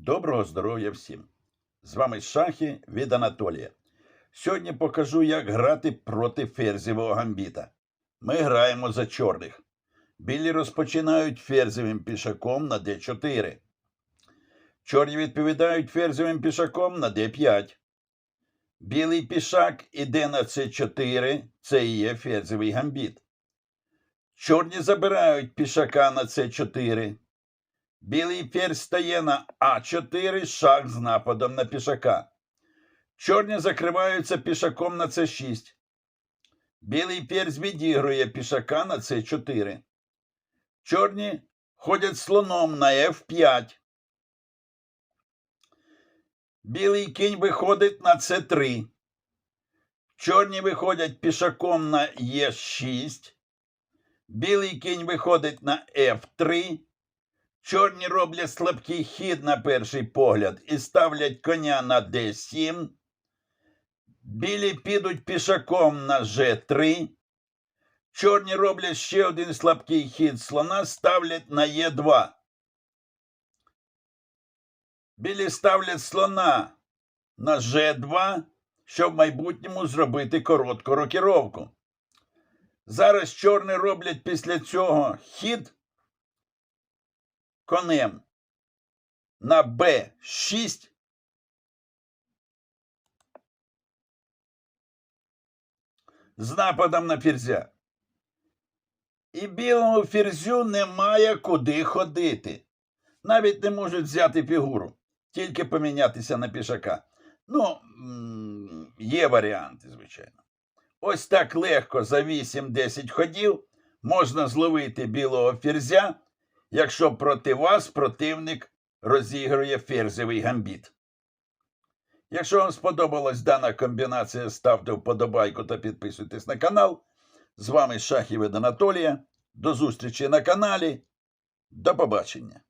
Доброго здоров'я всім! З вами шахи від Анатолія. Сьогодні покажу, як грати проти ферзівого гамбіта. Ми граємо за чорних. Білі розпочинають ферзевим пішаком на d4. Чорні відповідають ферзевим пішаком на d5. Білий пішак іде на c4, це і є ферзевий гамбіт. Чорні забирають пішака на c4. Білий ферзь стає на А4 шах з нападом на пішака. Чорні закриваються пішаком на С6. Білий ферзь відігрує пішака на С4. Чорні ходять слоном на F5. Білий кінь виходить на С3. Чорні виходять пішаком на Е6. Білий кінь виходить на F3. Чорні роблять слабкий хід на перший погляд і ставлять коня на d7. Білі підуть пішаком на g3. Чорні роблять ще один слабкий хід слона, ставлять на e2. Білі ставлять слона на g2, щоб в майбутньому зробити коротку рокіровку. Зараз чорні роблять після цього хід конем на Б6. З нападом на ферзя. І білому ферзю немає куди ходити. Навіть не можуть взяти фігуру, тільки помінятися на пішака. Ну, є варіанти, звичайно. Ось так легко за 8-10 ходів можна зловити білого ферзя якщо проти вас противник розігрує ферзевий гамбіт. Якщо вам сподобалась дана комбінація, ставте вподобайку та підписуйтесь на канал. З вами Шахів Анатолія. До зустрічі на каналі. До побачення.